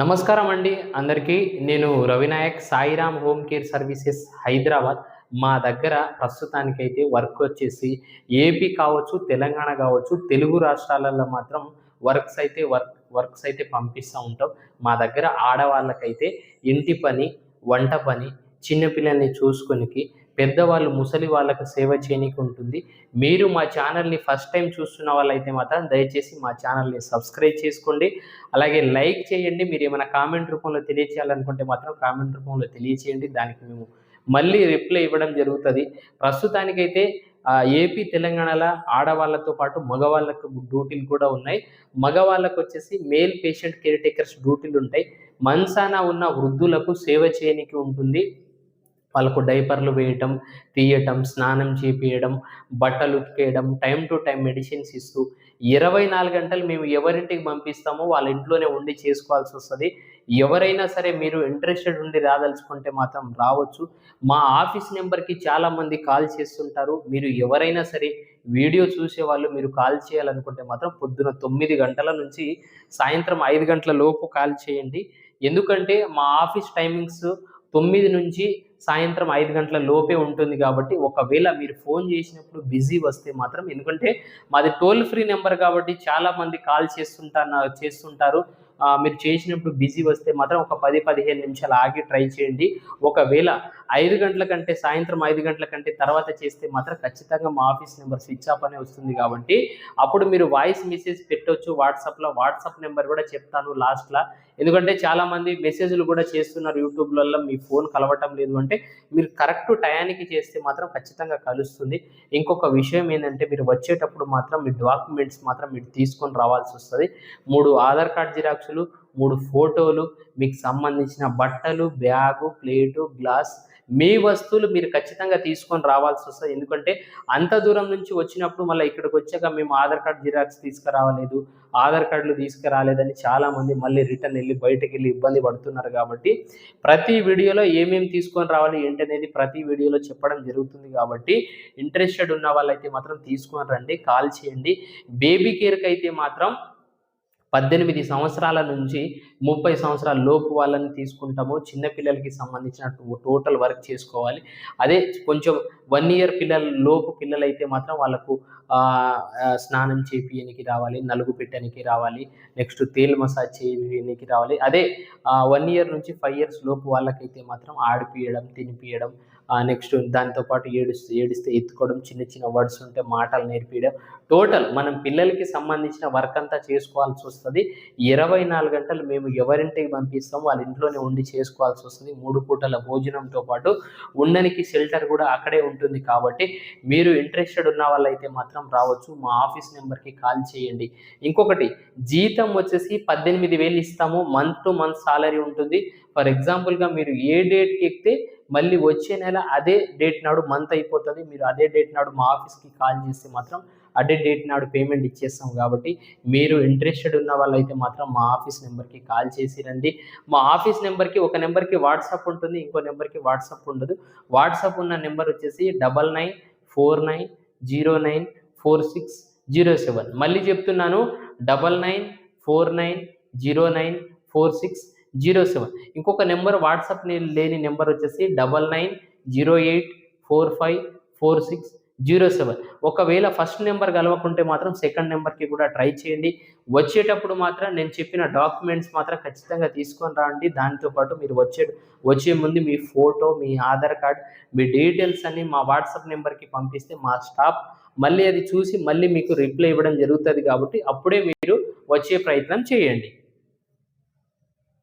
నమస్కారం అండి. అందరికీ నేను Ravinayak Sairam home care services Hyderabad. మా దగ్గర ప్రస్తుతానికైతే వర్క్ వచ్చేసి ఏపీ కావచ్చు తెలంగాణ కావచ్చు తెలుగు రాష్ట్రాలలో మాత్రం వర్క్స్ అయితే వర్క్ వర్క్స్ అయితే పంపిస్తూ ఉంటాం. మా దగ్గర ఆడవాళ్ళకైతే ఇంటి పని వంట పని చిన్నపిల్లల్ని చూసుకొనికి పెద్దవాళ్ళు ముసలి వాళ్ళకు సేవ చేయనీకి ఉంటుంది మీరు మా ఛానల్ని ఫస్ట్ టైం చూస్తున్న వాళ్ళైతే మాత్రం దయచేసి మా ఛానల్ని సబ్స్క్రైబ్ చేసుకోండి. అలాగే లైక్ చేయండి. మీరు ఏమైనా కామెంట్ రూపంలో తెలియచేయాలనుకుంటే మాత్రం కామెంట్ రూపంలో తెలియచేయండి. దానికి మేము మళ్ళీ రిప్లై ఇవ్వడం జరుగుతుంది. ప్రస్తుతానికైతే ఏపీ తెలంగాణలో ఆడవాళ్ళతో పాటు మగవాళ్ళకు డ్యూటీలు కూడా ఉన్నాయి. మగవాళ్ళకు వచ్చేసి మేల్ పేషెంట్ కేర్ టేకర్స్ డ్యూటీలు ఉంటాయి మనసాన ఉన్న వృద్ధులకు సేవ చేయనికి ఉంటుంది. వాళ్ళకు డైపర్లు వేయటం తీయటం స్నానం చేపియడం బట్టలు ఉతికేయడం టైం టు టైం మెడిసిన్స్ ఇస్తూ ఇరవై నాలుగు గంటలు మేము ఎవరింటికి పంపిస్తామో వాళ్ళ ఇంట్లోనే ఉండి చేసుకోవాల్సి వస్తుంది. ఎవరైనా సరే మీరు ఇంట్రెస్టెడ్ ఉండి రాదలుచుకుంటే మాత్రం రావచ్చు. మా ఆఫీస్ నెంబర్కి చాలామంది కాల్ చేస్తుంటారు. మీరు ఎవరైనా సరే వీడియో చూసే వాళ్ళు మీరు కాల్ చేయాలనుకుంటే మాత్రం పొద్దున తొమ్మిది గంటల నుంచి సాయంత్రం ఐదు గంటల లోపు కాల్ చేయండి. ఎందుకంటే మా ఆఫీస్ టైమింగ్స్ తొమ్మిది నుంచి సాయంత్రం ఐదు గంటల లోపే ఉంటుంది కాబట్టి ఒకవేళ మీరు ఫోన్ చేసినప్పుడు బిజీ వస్తే మాత్రం ఎందుకంటే మాది టోల్ ఫ్రీ నెంబర్ కాబట్టి చాలామంది కాల్ చేస్తుంటారు చేస్తుంటారు. మీరు చేసినప్పుడు బిజీ వస్తే మాత్రం ఒక పది పదిహేను నిమిషాలు ఆగి ట్రై చేయండి. ఒకవేళ ఐదు గంటల కంటే సాయంత్రం ఐదు గంటల కంటే తర్వాత చేస్తే మాత్రం ఖచ్చితంగా మా ఆఫీస్ నెంబర్ స్విచ్ ఆఫ్ అనే వస్తుంది కాబట్టి అప్పుడు మీరు వాయిస్ మెసేజ్ పెట్టవచ్చు వాట్సాప్లో వాట్సాప్ నెంబర్ కూడా చెప్తాను లాస్ట్లో ఎందుకంటే చాలామంది మెసేజ్లు కూడా చేస్తున్నారు యూట్యూబ్లలో మీ ఫోన్ కలవటం లేదు అంటే మీరు కరెక్ట్ టయానికి చేస్తే మాత్రం ఖచ్చితంగా కలుస్తుంది. ఇంకొక విషయం ఏంటంటే మీరు వచ్చేటప్పుడు మాత్రం మీ డాక్యుమెంట్స్ మాత్రం మీరు తీసుకొని రావాల్సి వస్తుంది. మూడు ఆధార్ కార్డ్ జిరాక్సులు మూడు ఫోటోలు మీకు సంబంధించిన బట్టలు బ్యాగు ప్లేటు గ్లాస్ మీ వస్తువులు మీరు ఖచ్చితంగా తీసుకొని రావాల్సి వస్తుంది. ఎందుకంటే అంత దూరం నుంచి వచ్చినప్పుడు మళ్ళీ ఇక్కడికి వచ్చాక మేము ఆధార్ కార్డ్ జిరాక్స్ తీసుకురావలేదు ఆధార్ కార్డులు తీసుకురాలేదని చాలామంది మళ్ళీ రిటర్న్ వెళ్ళి బయటకు వెళ్ళి ఇబ్బంది పడుతున్నారు కాబట్టి ప్రతి వీడియోలో ఏమేమి తీసుకొని రావాలి ఏంటనేది ప్రతి వీడియోలో చెప్పడం జరుగుతుంది కాబట్టి ఇంట్రెస్టెడ్ ఉన్న వాళ్ళైతే మాత్రం తీసుకొని రండి కాల్ చేయండి. బేబీ కేర్కి అయితే మాత్రం పద్దెనిమిది సంవత్సరాల నుంచి ముప్పై సంవత్సరాల లోపు వాళ్ళని తీసుకుంటాము. చిన్నపిల్లలకి సంబంధించిన టోటల్ వర్క్ చేసుకోవాలి. అదే కొంచెం వన్ ఇయర్ పిల్లల లోపు పిల్లలైతే మాత్రం వాళ్ళకు స్నానం చేపియనికి రావాలి నలుగు పెట్టడానికి రావాలి నెక్స్ట్ తేల్ మసాజ్ చేయడానికి రావాలి. అదే వన్ ఇయర్ నుంచి ఫైవ్ ఇయర్స్ లోపు వాళ్ళకైతే మాత్రం ఆడిపియడం తినిపియడం నెక్స్ట్ దాంతోపాటు ఏడుస్తూ ఏడిస్తే ఎత్తుకోవడం చిన్న చిన్న వర్డ్స్ ఉంటే మాటలు నేర్పించడం టోటల్ మనం పిల్లలకి సంబంధించిన వర్క్ అంతా చేసుకోవాల్సి వస్తుంది. ఇరవై నాలుగు గంటలు మేము ఎవరింటికి పంపిస్తాం వాళ్ళ ఇంట్లోనే ఉండి చేసుకోవాల్సి వస్తుంది. మూడు పూటల భోజనంతో పాటు ఉండనికి షెల్టర్ కూడా అక్కడే ఉంటుంది కాబట్టి మీరు ఇంట్రెస్టెడ్ ఉన్న వాళ్ళైతే మాత్రం రావచ్చు. మా ఆఫీస్ నెంబర్కి కాల్ చేయండి. ఇంకొకటి జీతం వచ్చేసి పద్దెనిమిది వేలు ఇస్తాము. మంత్ టు మంత్ సాలరీ ఉంటుంది. ఫర్ ఎగ్జాంపుల్గా మీరు ఏ డేట్కి ఎక్కితే మళ్ళీ వచ్చే నెల అదే డేట్ నాడు మంత్ అయిపోతుంది. మీరు అదే డేట్ నాడు మా ఆఫీస్కి కాల్ చేస్తే మాత్రం అదే డేట్ నాడు పేమెంట్ ఇచ్చేస్తాం కాబట్టి మీరు ఇంట్రెస్టెడ్ ఉన్న వాళ్ళైతే మాత్రం మా ఆఫీస్ నెంబర్కి కాల్ చేసి రండి. మా ఆఫీస్ నెంబర్కి ఒక నెంబర్కి వాట్సాప్ ఉంటుంది ఇంకో నెంబర్కి వాట్సాప్ ఉండదు. వాట్సాప్ ఉన్న నెంబర్ వచ్చేసి double nine four nine zero nine four six zero seven మళ్ళీ చెప్తున్నాను double nine four nine zero nine four six zero seven. ఇంకొక నెంబర్ వాట్సాప్ లేని నెంబర్ వచ్చేసి double nine zero eight four five four six zero seven. ఒకవేళ first number కలవకుంటే మాత్రం second నెంబర్కి కూడా ట్రై చేయండి. వచ్చేటప్పుడు మాత్రం నేను చెప్పిన డాక్యుమెంట్స్ మాత్రం ఖచ్చితంగా తీసుకొని రండి. దాంతోపాటు మీరు వచ్చే వచ్చే ముందు మీ ఫోటో మీ ఆధార్ కార్డ్ మీ డీటెయిల్స్ అన్ని మా వాట్సాప్ నెంబర్కి పంపిస్తే మా స్టాఫ్ మళ్ళీ అది చూసి మళ్ళీ మీకు రిప్లై ఇవ్వడం జరుగుతుంది కాబట్టి అప్పుడే మీరు వచ్చే ప్రయత్నం చేయండి.